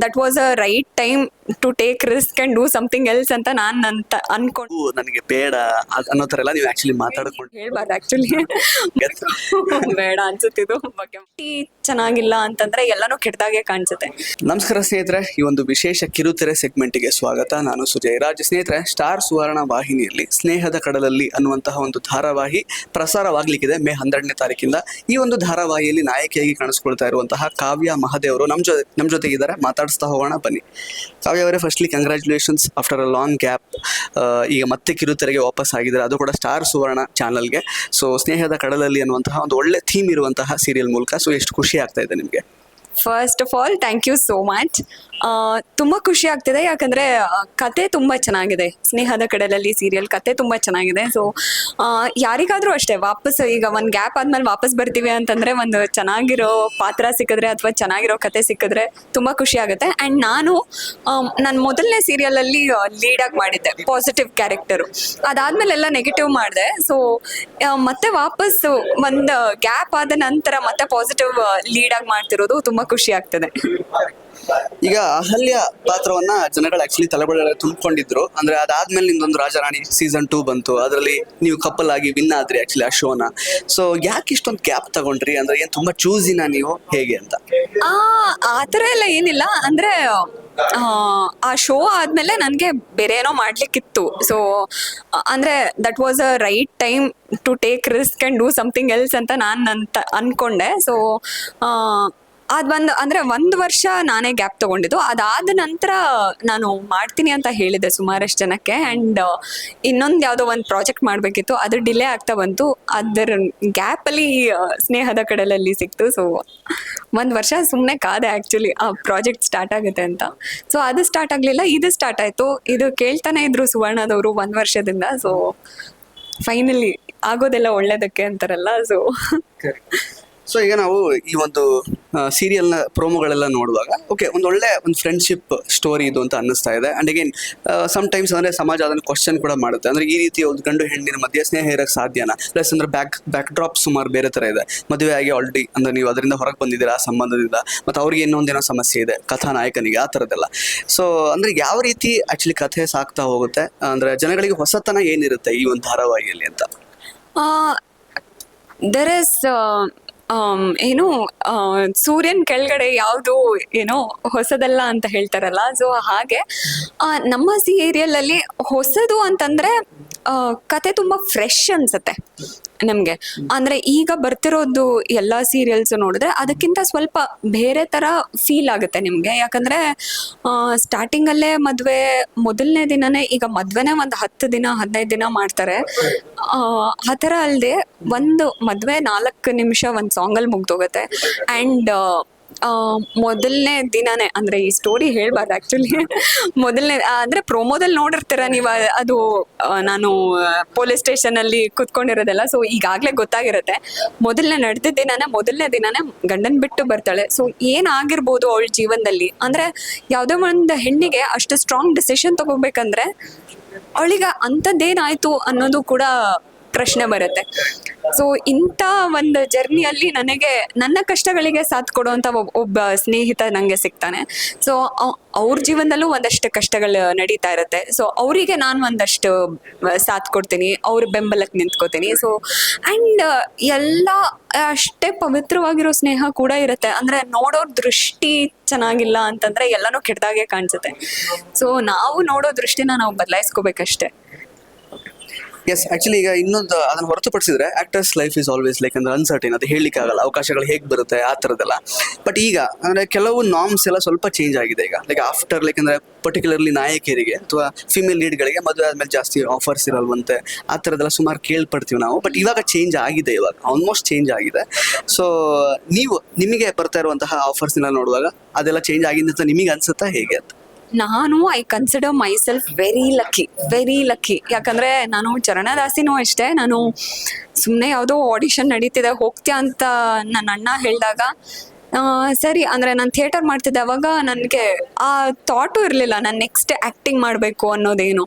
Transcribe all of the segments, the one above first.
That was a right time to take risk and do something else ಅಂತ ನಾನು ಅಂತ ಅನ್ಕೊಂಡು ನನಗೆ ಬೇಡ. ಅದ್- ಅನ್ನೋ ತರ ಎಲ್ಲ ನೀವು ಆಕ್ಚುಲಿ ಮಾತಾಡ್ಕೊಂಡು ಹೇಳ್ಬಾರ್ದು ಆಕ್ಚುಲಿ ಬೇಡ ಅನ್ಸುತ್ತಿದ್ದು ಬಗ್ಗೆ ಟೀ ಚೆನ್ನಾಗಿಲ್ಲ ಅಂತಂದ್ರೆ ಎಲ್ಲಾನು ಕೆಟ್ಟದಾಗೆ ಕಾಣಿಸುತ್ತೆ. ನಮಸ್ಕಾರ ಸ್ನೇಹಿತರೆ ಈ ಒಂದು ವಿಶೇಷ ಕಿರುತೆರೆ ಸೆಗ್ಮೆಂಟ್ಗೆ ಸ್ವಾಗತ. ನಾನು ಸುಜಯ್. ರಾಜ್ ಸ್ನೇಹಿತರೆ ಸ್ಟಾರ್ ಸುವರ್ಣ ವಾಹಿನಿಯಲ್ಲಿ ಸ್ನೇಹದ ಕಡಲಲ್ಲಿ ಅನ್ನುವಂತಹ ಒಂದು ಧಾರಾವಾಹಿ ಪ್ರಸಾರವಾಗ್ಲಿಕ್ಕಿದೆ ಮೇ ಹನ್ನೆರಡನೇ ತಾರೀಕಿಂದ. ಈ ಒಂದು ಧಾರಾವಾಹಿಯಲ್ಲಿ ನಾಯಕಿಯಾಗಿ ಕಾಣಿಸ್ಕೊಳ್ತಾ ಇರುವಂತಹ ಕಾವ್ಯ ಮಹದೇವರು ನಮ್ಮ ಜೊತೆ ನಮ್ಮ ಜೊತೆಗಿದ್ದಾರೆ ಮಾತಾಡಿಸ್ತಾ ಹೋಗೋಣ, ಬನ್ನಿ. ಕಾವ್ಯ ಅವರೇ firstly congratulations after a long gap ಈಗ ಮತ್ತೆ ಕಿರುತೆರೆಗೆ ವಾಪಸ್ ಆಗಿದ್ದಾರೆ ಅದು ಕೂಡ ಸ್ಟಾರ್ ಸುವರ್ಣ ಚಾನಲ್ಗೆ ಸೊ ಸ್ನೇಹದ ಕಡಲಲ್ಲಿ ಅನ್ನುವಂತಹ ಒಂದು ಒಳ್ಳೆ ಥೀಮ್ ಇರುವಂತಹ ಸೀರಿಯಲ್ ಮೂಲಕ ಸೊ ಎಷ್ಟು ಖುಷಿ ಆಗ್ತಾ ಇದೆ ನಿಮಗೆ? First of all thank you so much ತುಂಬ ಖುಷಿ ಆಗ್ತಿದೆ, ಯಾಕಂದ್ರೆ ಕತೆ ತುಂಬ ಚೆನ್ನಾಗಿದೆ. ಸ್ನೇಹದ ಕಡಲಲ್ಲಿ ಸೀರಿಯಲ್ ಕತೆ ತುಂಬ ಚೆನ್ನಾಗಿದೆ. ಸೊ ಯಾರಿಗಾದ್ರೂ ಅಷ್ಟೇ, ವಾಪಸ್ ಈಗ ಒಂದು ಗ್ಯಾಪ್ ಆದ್ಮೇಲೆ ವಾಪಸ್ ಬರ್ತೀವಿ ಅಂತಂದ್ರೆ ಒಂದು ಚೆನ್ನಾಗಿರೋ ಪಾತ್ರ ಸಿಕ್ಕಿದ್ರೆ ಅಥವಾ ಚೆನ್ನಾಗಿರೋ ಕತೆ ಸಿಕ್ಕಿದ್ರೆ ತುಂಬ ಖುಷಿ ಆಗುತ್ತೆ. ಆ್ಯಂಡ್ ನಾನು ನನ್ನ ಮೊದಲನೇ ಸೀರಿಯಲಲ್ಲಿ ಲೀಡಾಗಿ ಮಾಡಿದ್ದೆ ಪಾಸಿಟಿವ್ ಕ್ಯಾರೆಕ್ಟರು ಅದಾದ್ಮೇಲೆ ಎಲ್ಲ ನೆಗೆಟಿವ್ ಮಾಡಿದೆ ಸೊ ಮತ್ತೆ ವಾಪಸ್ ಒಂದು ಗ್ಯಾಪ್ ಆದ ನಂತರ ಮತ್ತೆ ಪಾಸಿಟಿವ್ ಲೀಡಾಗಿ ಮಾಡ್ತಿರೋದು ಖುಷಿ ಆಗ್ತದೆ. ಈಗ ಅಹಲ್ಯ ಪಾತ್ರವನ್ನ ಜನಗಳು ಆಕ್ಚುಲಿ ತಲೆಬಳ ತುಂಬಿಕೊಂಡಿದ್ರು. ಅಂದ್ರೆ ಅದಾದ್ಮೇಲೆ ನಿಮ್ದೊಂದು ರಾಜರಾಣಿ ಸೀಸನ್ ಟೂ ಬಂತು. ಅದರಲ್ಲಿ ನೀವು ಕಪಲ್ ಆಗಿ ವಿನ್ ಆದ್ರಿ ಆಕ್ಚುಲಿ ಆ ಶೋನ ಸೊ ಯಾಕೆ ಇಷ್ಟೊಂದು ಗ್ಯಾಪ್ ತಗೊಂಡ್ರಿ? ಅಂದ್ರೆ ಏನ್ ತುಂಬಾ ಚೂಸಿನ ನೀವು? ಹೇಗೆ ಅಂತ? ಆ ಆ ಥರ ಎಲ್ಲ ಏನಿಲ್ಲ. ಅಂದ್ರೆ ಆ, ಶೋ ಆದ್ಮೇಲೆ ನನಗೆ ಬೇರೆ ಏನೋ ಮಾಡ್ಲಿಕ್ಕಿತ್ತು. ಸೊ ಅಂದ್ರೆ that was a right time to take risk and do something else ಅಂತ ನಾನು ಅಂತ ಅನ್ಕೊಂಡೆ. ಸೊ ಅದು ಒಂದು, ಅಂದ್ರೆ ಒಂದು ವರ್ಷ ನಾನೇ ಗ್ಯಾಪ್ ತಗೊಂಡಿದ್ದು. ಅದಾದ ನಂತರ ನಾನು ಮಾಡ್ತೀನಿ ಅಂತ ಹೇಳಿದೆ ಸುಮಾರಷ್ಟು ಜನಕ್ಕೆ. ಆ್ಯಂಡ್ ಇನ್ನೊಂದು ಯಾವುದೋ ಒಂದು ಪ್ರಾಜೆಕ್ಟ್ ಮಾಡಬೇಕಿತ್ತು. ಅದು ಡಿಲೇ ಆಗ್ತಾ ಬಂತು. ಅದರ ಗ್ಯಾಪಲ್ಲಿ ಸ್ನೇಹದ ಕಡಲಲ್ಲಿ ಸಿಕ್ತು. ಸೊ ಒಂದು ವರ್ಷ ಸುಮ್ಮನೆ ಕಾದೆ ಆ್ಯಕ್ಚುಲಿ ಆ ಪ್ರಾಜೆಕ್ಟ್ ಸ್ಟಾರ್ಟ್ ಆಗುತ್ತೆ ಅಂತ. ಸೊ ಅದು ಸ್ಟಾರ್ಟ್ ಆಗಲಿಲ್ಲ. ಇದು ಸ್ಟಾರ್ಟ್ ಆಯಿತು. ಇದು ಕೇಳ್ತಾನೆ ಇದ್ರು ಸುವರ್ಣದವರು ಒಂದು ವರ್ಷದಿಂದ. ಸೊ ಫೈನಲಿ ಆಗೋದೆಲ್ಲ ಒಳ್ಳೇದಕ್ಕೆ ಅಂತಾರಲ್ಲ. ಸೊ ಸೊ ಈಗ ನಾವು ಈ ಒಂದು ಸೀರಿಯಲ್ನ ಪ್ರೋಮೋಗಳೆಲ್ಲ ನೋಡುವಾಗ ಓಕೆ ಒಂದು ಒಳ್ಳೆ ಒಂದು ಫ್ರೆಂಡ್ಶಿಪ್ ಸ್ಟೋರಿ ಇದು ಅಂತ ಅನ್ನಿಸ್ತಾ ಇದೆ. ಅಂಡ್ ಅಗೇನ್ ಸಮ್ ಟೈಮ್ಸ್ ಅಂದ್ರೆ ಸಮಾಜ ಅದನ್ನು ಕ್ವಶನ್ ಕೂಡ ಮಾಡುತ್ತೆ. ಅಂದ್ರೆ ಈ ರೀತಿ ಒಂದು ಗಂಡು ಹೆಣ್ಣಿನ ಮಧ್ಯೆ ಸ್ನೇಹ ಇರಕ್ಕೆ ಸಾಧ್ಯನಾ? ಪ್ಲಸ್ ಅಂದ್ರೆ ಬ್ಯಾಕ್ ಬ್ಯಾಕ್ ಡ್ರಾಪ್ ಸುಮಾರು ಬೇರೆ ತರ ಇದೆ. ಮದುವೆ ಆಗಿ ಆಲ್ರೆಡಿ ಅಂದ್ರೆ ನೀವು ಅದರಿಂದ ಹೊರಗೆ ಬಂದಿದ್ದೀರಾ, ಆ ಸಂಬಂಧದಿಂದ. ಮತ್ತೆ ಅವ್ರಿಗೆ ಇನ್ನೊಂದೇನೋ ಸಮಸ್ಯೆ ಇದೆ ಕಥಾನಾಯಕನಿಗೆ ಆ ಥರದ್ದೆಲ್ಲ ಸೊ ಅಂದ್ರೆ ಯಾವ ರೀತಿ ಆ್ಯಕ್ಚುಲಿ ಕಥೆ ಸಾಕ್ತಾ ಹೋಗುತ್ತೆ? ಅಂದ್ರೆ ಜನಗಳಿಗೆ ಹೊಸತನ ಏನಿರುತ್ತೆ ಈ ಒಂದು ಧಾರಾವಾಹಿಯಲ್ಲಿ ಅಂತ? ದರ್ ಇಸ್ ಏನು ಸೂರ್ಯನ ಕೆಳಗಡೆ ಯಾವುದು, ಏನೋ, ಹೊಸದಲ್ಲ ಅಂತ ಹೇಳ್ತಾರಲ್ಲ, ಸೊ ಹಾಗೆ ನಮ್ಮ ಸೀರಿಯಲ್ ಅಲ್ಲಿ ಹೊಸದು ಅಂತಂದ್ರೆ ಕತೆ ತುಂಬಾ ಫ್ರೆಶ್ ಅನ್ಸುತ್ತೆ ನಮಗೆ. ಅಂದ್ರೆ ಈಗ ಬರ್ತಿರೋದು ಎಲ್ಲ ಸೀರಿಯಲ್ಸ್ ನೋಡಿದ್ರೆ ಅದಕ್ಕಿಂತ ಸ್ವಲ್ಪ ಬೇರೆ ತರ ಫೀಲ್ ಆಗುತ್ತೆ ನಿಮ್ಗೆ. ಯಾಕಂದ್ರೆ ಸ್ಟಾರ್ಟಿಂಗ್ ಅಲ್ಲೇ ಮದ್ವೆ ಮೊದಲನೇ ದಿನನೇ ಈಗ ಮದ್ವೆನೆ ಒಂದು ಹತ್ತು ದಿನ ಹದಿನೈದು ದಿನ ಮಾಡ್ತಾರೆ. ಆ, ತರ ಅಲ್ಲದೆ ಒಂದು ಮದ್ವೆ ನಾಲ್ಕು ನಿಮಿಷ ಒಂದು ಸಾಂಗಲ್ಲಿ ಮುಗ್ದೋಗುತ್ತೆ. ಆ್ಯಂಡ್ ಮೊದಲನೇ ದಿನನೇ, ಅಂದ್ರೆ ಈ ಸ್ಟೋರಿ ಹೇಳ್ಬಾರ್ದು ಆಕ್ಚುಲಿ ಮೊದಲನೇ ಅಂದ್ರೆ ಪ್ರೊಮೋದಲ್ಲಿ ನೋಡಿರ್ತೀರ ನೀವು, ಅದು ನಾನು ಪೊಲೀಸ್ ಸ್ಟೇಷನ್ ಅಲ್ಲಿ ಕುತ್ಕೊಂಡಿರೋದೆಲ್ಲ ಸೊ ಈಗಾಗಲೇ ಗೊತ್ತಾಗಿರುತ್ತೆ. ಮೊದಲನೇ ನಡೆದ ದಿನನೇ, ಮೊದಲನೇ ದಿನನೇ ಗಂಡನ್ ಬಿಟ್ಟು ಬರ್ತಾಳೆ. ಸೊ ಏನಾಗಿರ್ಬೋದು ಅವಳ ಜೀವನದಲ್ಲಿ? ಅಂದ್ರೆ ಯಾವುದೇ ಒಂದು ಹೆಣ್ಣಿಗೆ ಅಷ್ಟು ಸ್ಟ್ರಾಂಗ್ ಡಿಸಿಷನ್ ತಗೋಬೇಕಂದ್ರೆ, ಅವಳಿಗೆ ಅಂಥದ್ದೇನಾಯ್ತು ಅನ್ನೋದು ಕೂಡ ಪ್ರಶ್ನೆ ಬರುತ್ತೆ. ಸೊ ಇಂಥ ಒಂದು ಜರ್ನಿಯಲ್ಲಿ ನನಗೆ, ನನ್ನ ಕಷ್ಟಗಳಿಗೆ ಸಾಥ್ ಕೊಡುವಂಥ ಒಬ್- ಒಬ್ಬ ಸ್ನೇಹಿತ ನನಗೆ ಸಿಗ್ತಾನೆ. ಸೊ ಅವ್ರ ಜೀವನದಲ್ಲೂ ಒಂದಷ್ಟು ಕಷ್ಟಗಳು ನಡೀತಾ ಇರುತ್ತೆ. ಸೊ ಅವರಿಗೆ ನಾನು ಒಂದಷ್ಟು ಸಾಥ್ ಕೊಡ್ತೀನಿ, ಅವ್ರ ಬೆಂಬಲಕ್ಕೆ ನಿಂತ್ಕೋತೀನಿ. ಸೊ ಆ್ಯಂಡ್ ಎಲ್ಲ ಅಷ್ಟೇ ಪವಿತ್ರವಾಗಿರೋ ಸ್ನೇಹ ಕೂಡ ಇರುತ್ತೆ. ಅಂದರೆ ನೋಡೋರ್ ದೃಷ್ಟಿ ಚೆನ್ನಾಗಿಲ್ಲ ಅಂತಂದ್ರೆ ಎಲ್ಲನೂ ಕೆಟ್ಟದಾಗೆ ಕಾಣಿಸುತ್ತೆ. ಸೊ ನಾವು ನೋಡೋ ದೃಷ್ಟಿನ ನಾವು ಬದಲಾಯಿಸ್ಕೋಬೇಕಷ್ಟೇ. ಎಸ್ ಆಕ್ಚುಲಿ ಈಗ ಇನ್ನೊಂದು ಅದನ್ನ ಹೊರತುಪಡಿಸಿದ್ರೆ actors life is always like ಅಂದ್ರೆ ಅನ್ಸರ್ಟೈನ್ ಅದು ಹೇಳಲಿಕ್ಕೆ ಆಗಲ್ಲ. ಅವಕಾಶಗಳು ಹೇಗೆ ಬರುತ್ತೆ, ಆ ಥರದ್ದೆಲ್ಲ. ಬಟ್ ಈಗ ಅಂದ್ರೆ ಕೆಲವು ನಾಮ್ಸ್ ಎಲ್ಲ ಸ್ವಲ್ಪ ಚೇಂಜ್ ಆಗಿದೆ ಈಗ. ಲೈಕ್ ಆಫ್ಟರ್ ಲೈಕ್ ಅಂದ್ರೆ ಪರ್ಟಿಕ್ಯುಲರ್ಲಿ ನಾಯಕಿಯರಿಗೆ ಅಥವಾ ಫಿಮೇಲ್ ಲೀಡ್ಗಳಿಗೆ ಮದುವೆ ಆದ್ಮೇಲೆ ಜಾಸ್ತಿ ಆಫರ್ಸ್ ಇರಲ್ವಂತೆ, ಆ ಥರದ್ದೆಲ್ಲ ಸುಮಾರು ಕೇಳ್ಪಡ್ತೀವಿ ನಾವು. ಬಟ್ ಇವಾಗ ಚೇಂಜ್ ಆಗಿದೆ ಇವಾಗ. ಆಲ್ಮೋಸ್ಟ್ ಚೇಂಜ್ ಆಗಿದೆ. ಸೊ ನೀವು ನಿಮಗೆ ಬರ್ತಾ ಇರುವಂತಹ ಆಫರ್ಸ್ನೆಲ್ಲ ನೋಡುವಾಗ ಅದೆಲ್ಲ ಚೇಂಜ್ ಆಗಿದೆ ಅಂತ ನಿಮಗೆ ಅನ್ಸುತ್ತಾ ಹೇಗೆ ಅಂತ? ನಾನು I consider myself very lucky very lucky ಯಾಕಂದ್ರೆ ನಾನು ಚರಣದಾಸಿನೂ ಅಷ್ಟೇ, ನಾನು ಸುಮ್ಮನೆ ಯಾವುದೋ ಆಡಿಷನ್ ನಡೀತಿದೆ, ಹೋಗ್ತೀಯ ಅಂತ ನನ್ನ ಅಣ್ಣ ಹೇಳಿದಾಗ ಸರಿ, ಅಂದರೆ ನಾನು ಥಿಯೇಟರ್ ಮಾಡ್ತಿದ್ದೆ, ಅವಾಗ ನನಗೆ ಆ ಥಾಟು ಇರಲಿಲ್ಲ, ನಾನು ನೆಕ್ಸ್ಟ್ ಆ್ಯಕ್ಟಿಂಗ್ ಮಾಡಬೇಕು ಅನ್ನೋದೇನು.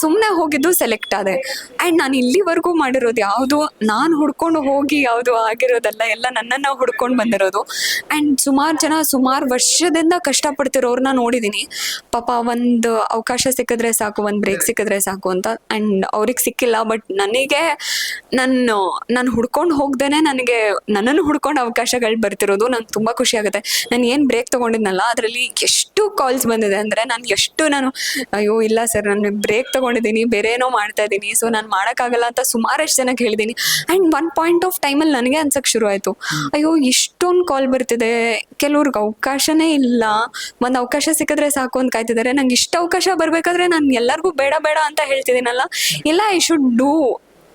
ಸುಮ್ಮನೆ ಹೋಗಿದ್ದು ಸೆಲೆಕ್ಟ್ ಆದೆ. ಆ್ಯಂಡ್ ನಾನು ಇಲ್ಲಿವರೆಗೂ ಮಾಡಿರೋದು ಯಾವುದು, ನಾನು ಹುಡ್ಕೊಂಡು ಹೋಗಿ ಯಾವುದು ಆಗಿರೋದಲ್ಲ ಎಲ್ಲ ನನ್ನನ್ನು ಹುಡ್ಕೊಂಡು ಬಂದಿರೋದು. ಆ್ಯಂಡ್ ಸುಮಾರು ಜನ ಸುಮಾರು ವರ್ಷದಿಂದ ಕಷ್ಟಪಡ್ತಿರೋರನ್ನ ನೋಡಿದ್ದೀನಿ ಪಾಪ ಒಂದು ಅವಕಾಶ ಸಿಕ್ಕಿದ್ರೆ ಸಾಕು, ಒಂದು ಬ್ರೇಕ್ ಸಿಕ್ಕಿದ್ರೆ ಸಾಕು ಅಂತ. ಆ್ಯಂಡ್ ಅವ್ರಿಗೆ ಸಿಕ್ಕಿಲ್ಲ ಬಟ್ ನನಗೆ ನಾನು ನಾನು ಹುಡ್ಕೊಂಡು ಹೋಗ್ದೇ ನನಗೆ ನನ್ನನ್ನು ಹುಡ್ಕೊಂಡು ಅವಕಾಶಗಳು ಬರ್ತಿರೋದು. ನಂಗೆ ತುಂಬ ಖುಷಿ ಆಗುತ್ತೆ. ನಾನು ಏನು ಬ್ರೇಕ್ ತೊಗೊಂಡಿದ್ನಲ್ಲ, ಅದರಲ್ಲಿ ಎಷ್ಟು ಕಾಲ್ಸ್ ಬಂದಿದೆ ಅಂದರೆ ನಾನು ಎಷ್ಟು ನಾನು, ಅಯ್ಯೋ, ಇಲ್ಲ ಸರ್ ನಾನು ಬ್ರೇಕ್ ತೊಗೊಂಡಿದ್ದೀನಿ, ಬೇರೆ ಏನೋ ಮಾಡ್ತಾ ಇದ್ದೀನಿ ಸೊ ನಾನು ಮಾಡೋಕ್ಕಾಗಲ್ಲ ಅಂತ ಸುಮಾರಷ್ಟು ಜನಕ್ಕೆ ಹೇಳಿದ್ದೀನಿ. ಆ್ಯಂಡ್ ಒನ್ ಪಾಯಿಂಟ್ ಆಫ್ ಟೈಮಲ್ಲಿ ನನಗೆ ಅನ್ಸಕ್ಕೆ ಶುರು ಆಯಿತು. ಅಯ್ಯೋ, ಇಷ್ಟೊಂದು ಕಾಲ್ ಬರ್ತಿದೆ, ಕೆಲವ್ರಿಗೆ ಅವಕಾಶನೇ ಇಲ್ಲ. ಒಂದು ಅವಕಾಶ ಸಿಕ್ಕಿದ್ರೆ ಸಾಕು ಅಂತ ಕಾಯ್ತಿದ್ದಾರೆ. ನಂಗೆ ಇಷ್ಟು ಅವಕಾಶ ಬರಬೇಕಾದ್ರೆ ನಾನು ಎಲ್ಲರಿಗೂ ಬೇಡ ಬೇಡ ಅಂತ ಹೇಳ್ತಿದ್ದೀನಲ್ಲ. ಇಲ್ಲ ಐ ಶುಡ್ ಡೂ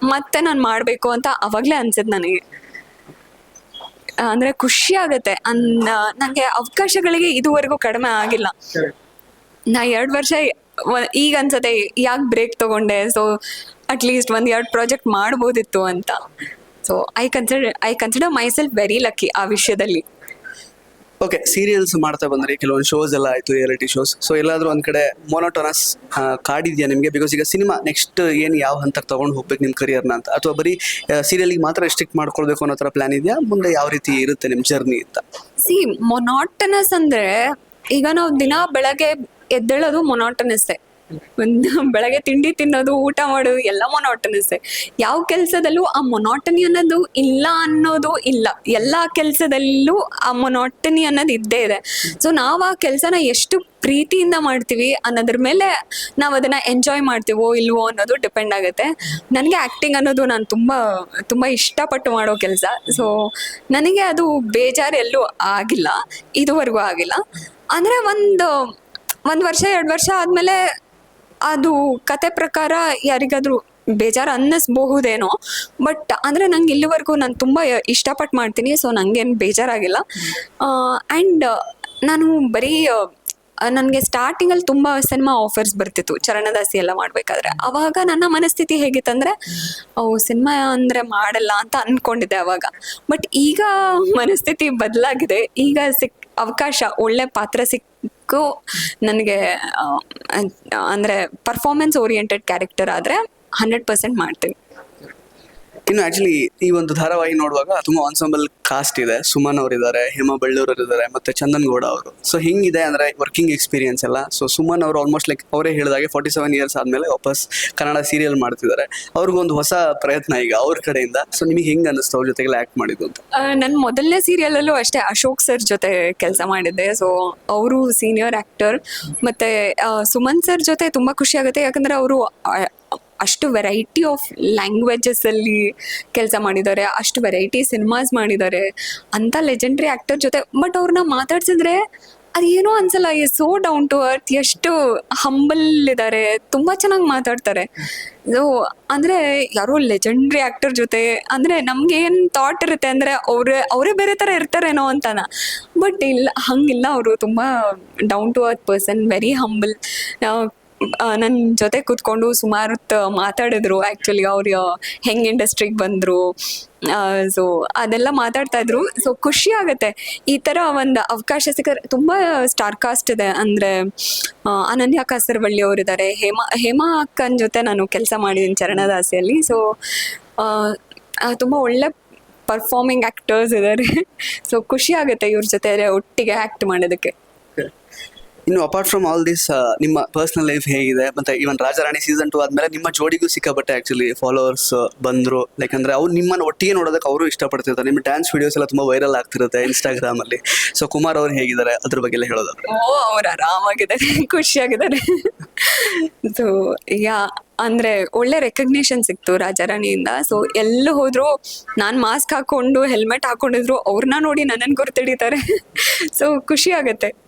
ಮತ್ತೆ ನಾನು ಮಾಡಬೇಕು ಅಂತ ಅವಾಗಲೇ ಅನ್ಸದ್ ನನಗೆ. ಅಂದ್ರೆ ಖುಷಿ ಆಗತ್ತೆ. ಅನ್ ನನಗೆ ಅವಕಾಶಗಳಿಗೆ ಇದುವರೆಗೂ ಕಡಿಮೆ ಆಗಿಲ್ಲ. ನಾ ಎರಡು ವರ್ಷ ಈಗ ಅನ್ಸತ್ತೆ, ಯಾಕೆ ಬ್ರೇಕ್ ತಗೊಂಡೆ? ಸೊ ಅಟ್ಲೀಸ್ಟ್ ಒಂದು ಎರಡು ಪ್ರಾಜೆಕ್ಟ್ ಮಾಡ್ಬೋದಿತ್ತು ಅಂತ. So I consider I consider myself very lucky ಆ ವಿಷಯದಲ್ಲಿ. ಓಕೆ ಸೀರಿಯಲ್ಸ್ ಮಾಡ್ತಾ ಬಂದ್ರಿ, ಕೆಲವೊಂದು ಶೋಸ್ ಎಲ್ಲ ಆಯ್ತು ರಿಯಾಲಿಟಿ ಶೋಸ್ ಸೊ ಎಲ್ಲಾದ್ರೂ ಒಂದ್ ಕಡೆ ಮೊನೋಟೋನಸ್ ಕಾಡಿದ್ಯಾ ನಿಮಗೆ? ಬಿಕಾಸ್ ಈಗ ಸಿನಿಮಾ ನೆಕ್ಸ್ಟ್ ಏನು ಯಾವ ಹಂತಕ್ಕೆ ತಗೊಂಡು ಹೋಗ್ಬೇಕು ನಿಮ್ಮ ಕರಿಯರ್ನ ಅಂತ? ಅಥವಾ ಬರೀ ಸೀರಿಯಲ್ಗೆ ಮಾತ್ರ ರೆಸ್ಟ್ರಿಕ್ಟ್ ಮಾಡ್ಕೊಳ್ಬೇಕು ಅನ್ನೋ ಥರ ಪ್ಲಾನ್ ಇದೆಯಾ? ಮುಂದೆ ಯಾವ ರೀತಿ ಇರುತ್ತೆ ನಿಮ್ಮ ಜರ್ನಿ ಅಂತ? ಸಿ ಮೊನಾಟನಸ್ ಅಂದ್ರೆ ಈಗ ನಾವು ದಿನ ಬೆಳಗ್ಗೆ ಎದ್ದೇಳೋದು ಮೊನಾಟನಸ್ಸೇ ಒಂದು ಬೆಳಗ್ಗೆ ತಿಂಡಿ ತಿನ್ನೋದು, ಊಟ ಮಾಡೋದು, ಎಲ್ಲ ಮೊನೋಟನಸ್ ಯಾವ ಕೆಲಸದಲ್ಲೂ ಆ ಮೊನಾಟನಿ ಅನ್ನೋದು ಇಲ್ಲ ಅನ್ನೋದು ಇಲ್ಲ. ಎಲ್ಲ ಕೆಲಸದಲ್ಲೂ ಆ ಮೊನಾಟನಿ ಅನ್ನೋದು ಇದ್ದೇ ಇದೆ. ಸೊ ನಾವು ಆ ಕೆಲಸನ ಎಷ್ಟು ಪ್ರೀತಿಯಿಂದ ಮಾಡ್ತೀವಿ ಅನ್ನೋದ್ರ ಮೇಲೆ ನಾವು ಅದನ್ನ ಎಂಜಾಯ್ ಮಾಡ್ತೀವೋ ಇಲ್ವೋ ಅನ್ನೋದು ಡಿಪೆಂಡ್ ಆಗುತ್ತೆ. ನನಗೆ ಆ್ಯಕ್ಟಿಂಗ್ ಅನ್ನೋದು ನಾನು ತುಂಬ ತುಂಬ ಇಷ್ಟಪಟ್ಟು ಮಾಡೋ ಕೆಲಸ. ಸೊ ನನಗೆ ಅದು ಬೇಜಾರು ಎಲ್ಲೂ ಆಗಿಲ್ಲ. ಇದುವರೆಗೂ ಆಗಿಲ್ಲ. ಅಂದರೆ ಒಂದು ಒಂದು ವರ್ಷ, ಎರಡು ವರ್ಷ ಆದಮೇಲೆ ಅದು ಕತೆ ಪ್ರಕಾರ ಯಾರಿಗಾದ್ರೂ ಬೇಜಾರು ಅನ್ನಿಸ್ಬಹುದೇನೋ ಬಟ್ ಅಂದರೆ ನಂಗೆ ಇಲ್ಲಿವರೆಗೂ ನಾನು ತುಂಬ ಇಷ್ಟಪಟ್ಟು ಮಾಡ್ತೀನಿ ಸೊ ನನಗೇನು ಬೇಜಾರಾಗಿಲ್ಲ. ಆ್ಯಂಡ್ ನಾನು ಬರೀ ನನಗೆ ಸ್ಟಾರ್ಟಿಂಗಲ್ಲಿ ತುಂಬ ಸಿನಿಮಾ ಆಫರ್ಸ್ ಬರ್ತಿತ್ತು ಚರಣದಾಸಿ ಎಲ್ಲ ಮಾಡಬೇಕಾದ್ರೆ. ಅವಾಗ ನನ್ನ ಮನಸ್ಥಿತಿ ಹೇಗಿತ್ತಂದರೆ ಓ ಸಿನಿಮಾ ಅಂದರೆ ಮಾಡಲ್ಲ ಅಂತ ಅಂದ್ಕೊಂಡಿದ್ದೆ ಅವಾಗ. ಬಟ್ ಈಗ ಮನಸ್ಥಿತಿ ಬದಲಾಗಿದೆ. ಈಗ ಸಿಕ್ ಅವಕಾಶ ಒಳ್ಳೆ ಪಾತ್ರ ಸಿಕ್ಕು. ನನಗೆ ಅಂದರೆ ಪರ್ಫಾರ್ಮೆನ್ಸ್ ಓರಿಯೆಂಟೆಡ್ ಕ್ಯಾರೆಕ್ಟರ್ ಆದರೆ ಹಂಡ್ರೆಡ್ ಪರ್ಸೆಂಟ್ ಮಾಡ್ತೀನಿ. ಇನ್ನು ಆಕ್ಚುಲಿ ಈ ಒಂದು ಧಾರಾವಾಹಿ ನೋಡುವಾಗ ತುಂಬಾ ಆನ್ಸಂಬಲ್ ಕಾಸ್ಟ್ ಇದೆ. ಸುಮನ್ ಅವರಿದ್ದಾರೆ, ಹೇಮಾ ಇದ್ದಾರೆ ಮತ್ತೆ ಚಂದನ್ ಗೌಡ ಅವರು. ಸೊ ಹಿಂಗಿದೆ ಅಂದ್ರೆ ವರ್ಕಿಂಗ್ ಎಕ್ಸ್ಪೀರಿಯನ್ಸ್ ಎಲ್ಲ. ಸೊ ಸುಮನ್ ಅವರು ಆಲ್ಮೋಸ್ಟ್ ಲೈಕ್ ಅವರೇ ಹೇಳಿದಾಗೆ ಫಾರ್ಟಿ ಸೆವೆನ್ ಇಯರ್ಸ್ ಆದ್ಮೇಲೆ ವಾಪಸ್ ಕನ್ನಡ ಸೀರಿಯಲ್ ಮಾಡ್ತಿದ್ದಾರೆ. ಅವ್ರಿಗೊಂದು ಹೊಸ ಪ್ರಯತ್ನ ಈಗ ಅವ್ರ ಕಡೆಯಿಂದ. ಸೊ ನಿಮಗೆ ಹೆಂಗ್ ಅನ್ನಿಸ್ತು ಅವ್ರ ಜೊತೆಗೆ ಆಕ್ಟ್ ಮಾಡಿದ್ದು ಅಂತ? ನನ್ನ ಮೊದಲನೇ ಸೀರಿಯಲಲ್ಲೂ ಅಷ್ಟೇ ಅಶೋಕ್ ಸರ್ ಜೊತೆ ಕೆಲಸ ಮಾಡಿದ್ದೆ. ಸೊ ಅವರು ಸೀನಿಯರ್ ಆಕ್ಟರ್ ಮತ್ತೆ ಸುಮನ್ ಸರ್ ಜೊತೆ ತುಂಬಾ ಖುಷಿ ಆಗುತ್ತೆ. ಯಾಕಂದ್ರೆ ಅವರು ಅಷ್ಟು ವೆರೈಟಿ ಆಫ್ ಲ್ಯಾಂಗ್ವೇಜಸ್ಸಲ್ಲಿ ಕೆಲಸ ಮಾಡಿದ್ದಾರೆ, ಅಷ್ಟು ವೆರೈಟಿ ಸಿನಿಮಾಸ್ ಮಾಡಿದ್ದಾರೆ. ಅಂಥ ಲೆಜೆಂಡ್ರಿ ಆ್ಯಕ್ಟರ್ ಜೊತೆ ಬಟ್ ಅವ್ರನ್ನ ಮಾತಾಡ್ಸಿದ್ರೆ ಅದೇನೋ ಅನ್ಸಲ್ಲ ಸೋ ಡೌನ್ ಟು ಅರ್ತ್ ಎಷ್ಟು ಹಂಬಲ್ ಇದ್ದಾರೆ ತುಂಬ ಚೆನ್ನಾಗಿ ಮಾತಾಡ್ತಾರೆ. ಸೊ ಅಂದರೆ ಯಾರೋ ಲೆಜೆಂಡ್ರಿ ಆ್ಯಕ್ಟರ್ ಜೊತೆ, ಅಂದರೆ ನಮ್ಗೆ ಥಾಟ್ ಇರುತ್ತೆ ಅಂದರೆ ಅವರೇ ಅವರೇ ಬೇರೆ ಥರ ಇರ್ತಾರೇನೋ ಅಂತಾನ. ಬಟ್ ಇಲ್ಲ ಹಂಗಿಲ್ಲ, ಅವರು ತುಂಬ down to earth person very humble ನನ್ನ ಜೊತೆ ಕೂತ್ಕೊಂಡು ಸುಮಾರು ಮಾತಾಡಿದ್ರು. ಆ್ಯಕ್ಚುಲಿ ಅವ್ರು ಹೆಂಗೆ ಇಂಡಸ್ಟ್ರಿಗೆ ಬಂದರು. ಸೊ ಅದೆಲ್ಲ ಮಾತಾಡ್ತಾ ಇದ್ರು. ಸೊ ಖುಷಿ ಆಗುತ್ತೆ. ಈ ಥರ ಒಂದು ಅವಕಾಶ ಸಿಕ್ಕರೆ ತುಂಬ ಸ್ಟಾರ್ ಕಾಸ್ಟ್ ಇದೆ. ಅಂದರೆ ಅನನ್ಯ ಕಾಸರವಳ್ಳಿ ಅವರಿದ್ದಾರೆ ಹೇಮಾ ಹೇಮಾ ಅಕ್ಕನ ಜೊತೆ ನಾನು ಕೆಲಸ ಮಾಡಿದ್ದೀನಿ ಚರಣದಾಸಿಯಲ್ಲಿ. ಸೊ ತುಂಬ ಒಳ್ಳೆ ಪರ್ಫಾರ್ಮಿಂಗ್ ಆ್ಯಕ್ಟರ್ಸ್ ಇದ್ದಾರೆ ಸೊ ಖುಷಿ ಆಗುತ್ತೆ ಇವ್ರ ಜೊತೆ ಒಟ್ಟಿಗೆ ಆ್ಯಕ್ಟ್ ಮಾಡೋದಕ್ಕೆ. ಇನ್ನು ಅಪಾರ್ಟ್ ಫ್ರಮ್ ಆಲ್ ದಿಸ್ ನಿಮ್ಮ ಪರ್ಸನಲ್ ಲೈಫ್ ಹೇಗಿದೆ? ಮತ್ತೆ ಇವನ್ ರಾಜಾರಾಣಿ ಸೀಸನ್ ಟು ಆದ್ಮೇಲೆ ನಿಮ್ಮ ಜೋಡಿಗೂ ಸಿಕ್ಕಾಪಟ್ಟೆ ಆಕ್ಚುಲಿ ಫಾಲೋವರ್ಸ್ ಬಂದ್ರು. ಲೈಕ್ ಅಂದ್ರೆ ಅವ್ರು ನಿಮ್ಮನ್ನ ಒಟ್ಟಿಗೆ ನೋಡೋದಕ್ಕೆ ಅವರು ಇಷ್ಟಪಡ್ತಿರ್ತಾರೆ. ನಿಮ್ಮ ಡ್ಯಾನ್ಸ್ ವಿಡಿಯೋಸ್ ಎಲ್ಲ ತುಂಬಾ ವೈರಲ್ ಆಗ್ತಿರುತ್ತೆ ಇನ್ಸ್ಟಾಗ್ರಾಮ್ ಅಲ್ಲಿ. ಸೊ ಕುಮಾರ್ ಅವ್ರು ಹೇಗಿದ್ದಾರೆ? ಅದ್ರ ಬಗ್ಗೆ ಎಲ್ಲ ಹೇಳೋದಾದ್ರೆ. ಓ, ಅವ್ರು ಆರಾಮಾಗಿದ್ದಾರೆ. ಖುಷಿಯಾಗಿದ್ದಾರೆ. ಯಾ, ಅಂದ್ರೆ ಒಳ್ಳೆ ರೆಕಗ್ನೇಷನ್ ಸಿಕ್ತು ರಾಜಾರಾಣಿಯಿಂದ. ಸೊ ಎಲ್ಲೂ ಹೋದ್ರು ನಾನು ಮಾಸ್ಕ್ ಹಾಕೊಂಡು ಹೆಲ್ಮೆಟ್ ಹಾಕೊಂಡಿದ್ರು ಅವ್ರನ್ನ ನೋಡಿ ನನ್ನನ್ನು ಗುರ್ತಿಡಿತಾರೆ. ಸೊ ಖುಷಿ ಆಗುತ್ತೆ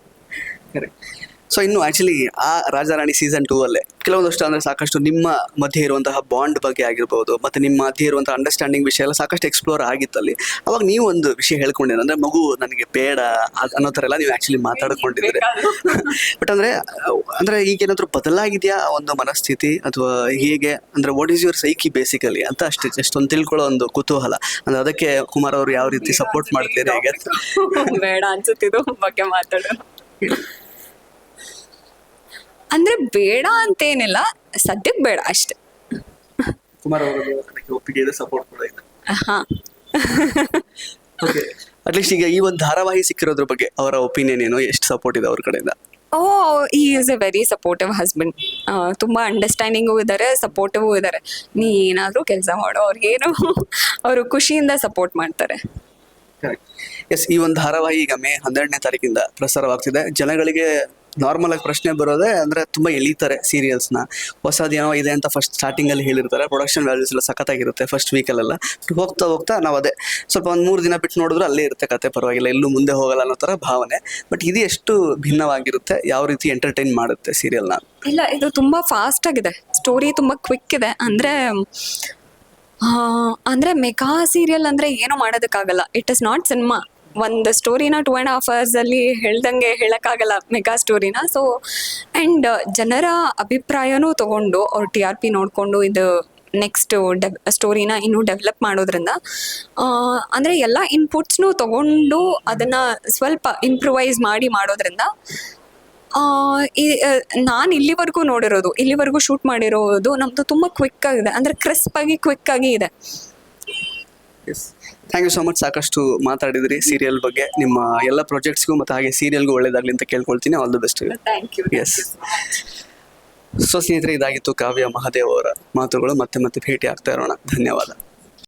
ಸೊ ಇನ್ನು ಆಕ್ಚುಲಿ ಆ ರಾಜಾರಾಣಿ ಸೀಸನ್ ಟೂ ಅಲ್ಲೇ ಕೆಲವೊಂದಷ್ಟು ಅಂದ್ರೆ ಸಾಕಷ್ಟು ನಿಮ್ಮ ಮಧ್ಯೆ ಇರುವಂತಹ ಬಾಂಡ್ ಬಗ್ಗೆ ಆಗಿರ್ಬೋದು ಮತ್ತೆ ನಿಮ್ಮ ಮಧ್ಯೆ ಇರುವಂತಹ ಅಂಡರ್ಸ್ಟ್ಯಾಂಡಿಂಗ್ ವಿಷಯ ಎಲ್ಲ ಸಾಕಷ್ಟು ಎಕ್ಸ್ಪ್ಲೋರ್ ಆಗಿತ್ತಲ್ಲಿ. ಅವಾಗ ನೀವು ಒಂದು ವಿಷಯ ಹೇಳ್ಕೊಂಡಿದ್ರೆ ಅಂದ್ರೆ ಮಗು ನನಗೆ ಬೇಡ ಅನ್ನೋ ಥರ ಎಲ್ಲ ನೀವು ಆಕ್ಚುಲಿ ಮಾತಾಡ್ಕೊಂಡಿದ್ರೆ ಬಟ್ ಅಂದ್ರೆ ಅಂದ್ರೆ ಈಗ ಏನಾದ್ರು ಬದಲಾಗಿದೆಯಾ ಒಂದು ಮನಸ್ಥಿತಿ? ಅಥವಾ ಹೇಗೆ? ಅಂದ್ರೆ what is your psyche basically ಅಂತ ಅಷ್ಟೇ ಜಸ್ಟ್ ಒಂದು ತಿಳ್ಕೊಳ್ಳೋ ಒಂದು ಕುತೂಹಲ. ಅಂದ್ರೆ ಅದಕ್ಕೆ ಕುಮಾರ್ ಅವರು ಯಾವ ರೀತಿ ಸಪೋರ್ಟ್ ಮಾಡ್ತೀರಿ ಹೇಗೆ ಬೇಡ ಅನ್ಸುತ್ತಿದ್ದು ಬಗ್ಗೆ ಮಾತಾಡೋಣ ಅಂದ್ರೆ ಬೇಡ ಅಂತೇನಿಲ್ಲ ಸದ್ಯಕ್ಕೆ ಬೇಡ ಅಷ್ಟೆ. ಕುಮಾರ್ ಅವರು ಒಪ್ಪಿಗೆ ಇದೆ ಸಪೋರ್ಟ್ ಕೂಡ ಇದೆ. ಹಾ. ಓಕೆ ಅಟ್ಲೀಸ್ಟ್ ಈಗ ಈ ಒಂದು ಧಾರಾವಾಹಿ ಸಿಕ್ಕಿರೋದ್ರ ಬಗ್ಗೆ ಅವರ ಒಪಿನಿಯನ್ ಏನು ಎಷ್ಟು ಸಪೋರ್ಟ್ ಇದೆ ಅವ್ರ ಕಡೆಯಿಂದ? ಓ he is a very supportive husband ತುಂಬಾ ಅಂಡರ್ಸ್ಟ್ಯಾಂಡಿಂಗು ಇದ್ದಾರೆ ಸಪೋರ್ಟಿವ್ ಇದ್ದಾರೆ ನೀ ಏನಾದರೂ ಕೆಲಸ ಮಾಡೋ ಅವ್ರಿಗೇನು ಅವರು ಖುಷಿಯಿಂದ ಸಪೋರ್ಟ್ ಮಾಡ್ತಾರೆ. ಎಸ್ ಈ ಒಂದು ಧಾರಾವಾಹಿ ಈಗ ಮೇ ಹನ್ನೆರಡನೇ ತಾರೀಕಿಂದ ಪ್ರಸಾರವಾಗ್ತಿದೆ. ಜನಗಳಿಗೆ ನಾರ್ಮಲ್ ಆಗಿ ಪ್ರಶ್ನೆ ಬರೋದೇ ಅಂದ್ರೆ ತುಂಬಾ ಎಳಿತಾರೆ ಸೀರಿಯಲ್ಸ್ನ ನ. ಹೊಸದೇನೋ ಇದೆ ಅಂತ ಫಸ್ಟ್ ಸ್ಟಾರ್ಟಿಂಗ್ ಅಲ್ಲಿ ಹೇಳಿರ್ತಾರೆ. ಪ್ರೊಡಕ್ಷನ್ ವ್ಯಾಲ್ಯೂಸ್ ಎಲ್ಲ ಸಖತ್ತಾಗಿರುತ್ತೆ ಫಸ್ಟ್ ವೀಕಲ್ಲೆಲ್ಲ ಹೋಗ್ತಾ ಹೋಗ್ತಾ ನಾವು ಅದೇ ಸ್ವಲ್ಪ ಒಂದು ಮೂರು ದಿನ ಬಿಟ್ಟು ನೋಡಿದ್ರೆ ಅಲ್ಲೇ ಇರುತ್ತೆ ಕತೆ, ಪರವಾಗಿಲ್ಲ. ಎಲ್ಲೂ ಮುಂದೆ ಹೋಗಲ್ಲ ಅನ್ನೋ ಥರ ಭಾವನೆ. ಬಟ್ ಇದು ಎಷ್ಟು ಭಿನ್ನವಾಗಿರುತ್ತೆ, ಯಾವ ರೀತಿ ಎಂಟರ್ಟೈನ್ ಮಾಡುತ್ತೆ ಸೀರಿಯಲ್ನ ಇಲ್ಲ, ಇದು ತುಂಬಾ ಫಾಸ್ಟ್ ಆಗಿದೆ. ಸ್ಟೋರಿ ತುಂಬಾ ಕ್ವಿಕ್ ಇದೆ. ಅಂದ್ರೆ ಅಂದ್ರೆ ಮೆಗಾ ಸೀರಿಯಲ್ ಅಂದ್ರೆ ಏನು ಮಾಡೋದಕ್ಕಾಗಲ್ಲ. ಇಟ್ ಇಸ್ ನಾಟ್ ಸಿನಿಮಾ ಒಂದು ಸ್ಟೋರಿನ ಟೂ ಆ್ಯಂಡ್ ಹಾಫ್ ಅವರ್ಸ್ ಅಲ್ಲಿ ಹೇಳ್ದಂಗೆ ಹೇಳೋಕ್ಕಾಗಲ್ಲ ಮೆಗಾ ಸ್ಟೋರಿನ ಸೊ ಅಂಡ್ ಜನರ ಅಭಿಪ್ರಾಯನೂ ತಗೊಂಡು ಅವ್ರ ಟಿ ಆರ್ ಪಿ ನೋಡಿಕೊಂಡು ಇದು ನೆಕ್ಸ್ಟ್ ಡೆವ್ ಸ್ಟೋರಿನ ಇನ್ನೂ ಡೆವಲಪ್ ಮಾಡೋದ್ರಿಂದ ಅಂದರೆ ಎಲ್ಲ ಇನ್ಪುಟ್ಸ್ನು ತಗೊಂಡು ಅದನ್ನ ಸ್ವಲ್ಪ ಇಂಪ್ರೂವೈಸ್ ಮಾಡಿ ಮಾಡೋದ್ರಿಂದ ನಾನು ಇಲ್ಲಿವರೆಗೂ ನೋಡಿರೋದು, ಇಲ್ಲಿವರೆಗೂ ಶೂಟ್ ಮಾಡಿರೋದು ನಮ್ಮದು ತುಂಬಾ ಕ್ವಿಕ್ ಆಗಿದೆ. ಅಂದ್ರೆ ಕ್ರಿಸ್ಪ್ ಆಗಿ ಕ್ವಿಕ್ ಆಗಿ ಇದೆ. Yes thank you so much ಸಾಕಷ್ಟು ಮಾತಾಡಿದ್ರಿ ಸೀರಿಯಲ್ ಬಗ್ಗೆ. ನಿಮ್ಮ ಎಲ್ಲ ಪ್ರಾಜೆಕ್ಟ್ಸ್ಗೂ ಮತ್ತು ಹಾಗೆ ಸೀರಿಯಲ್ಗೂ ಒಳ್ಳೇದಾಗಲಿ ಅಂತ ಕೇಳ್ಕೊಳ್ತೀನಿ. All the best thank you yes so ಸ್ನೇಹಿತರೆ ಇದಾಗಿತ್ತು ಕಾವ್ಯ ಮಹಾದೇವ್ ಅವರ ಮಾತುಗಳು. ಮತ್ತೆ ಮತ್ತೆ ಭೇಟಿ ಆಗ್ತಾ ಇರೋಣ. ಧನ್ಯವಾದ.